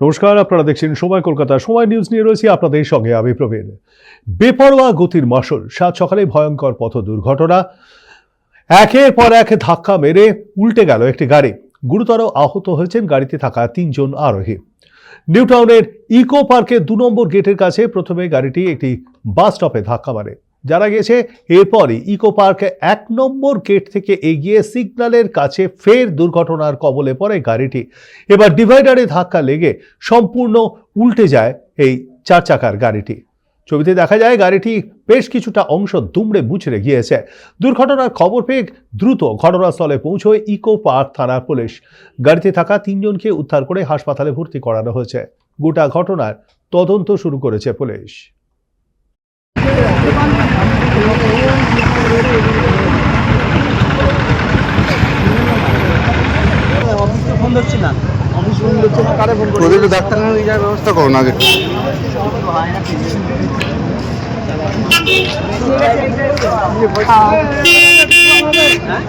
নমস্কার, আপনারা দেখছেন সময় কলকাতা। সময় নিউজ নিয়ে রয়েছি আপনাদের সঙ্গে আমি প্রবীণ। বেপরোয়া গতির মাসল, সাত সকালে ভয়ঙ্কর পথ দুর্ঘটনা। একের পর এক ধাক্কা মেরে উল্টে গেল একটি গাড়ি। গুরুতর আহত হয়েছেন গাড়িতে থাকা তিনজন আরোহী। নিউটাউনের ইকো পার্কের দু নম্বর গেটের কাছে প্রথমে গাড়িটি একটি বাস স্টপে ধাক্কা মারে। জানা গেছে, এরপরই ইকো পার্ক এক নম্বর গেট থেকে এগিয়ে সিগন্যালের কাছে ফের দুর্ঘটনার কবলে পড়ে গাড়িটি। এবার ডিভাইডারে ধাক্কা লেগে সম্পূর্ণ উল্টে যায় এই চার চাকার গাড়িটি। ছবিতে দেখা যায়, গাড়িটি বেশ কিছুটা অংশ দুমড়ে মুচড়ে গিয়েছে। দুর্ঘটনার খবর পেয়ে দ্রুত ঘটনাস্থলে পৌঁছয় ইকো পার্ক থানার পুলিশ। গাড়িতে থাকা তিনজনকে উদ্ধার করে হাসপাতালে ভর্তি করানো হয়েছে। গোটা ঘটনার তদন্ত শুরু করেছে পুলিশ। ফোন ধরছি না। কারে ওদের একটু ডাক্তার যাওয়ার ব্যবস্থা করুন আগে হ্যাঁ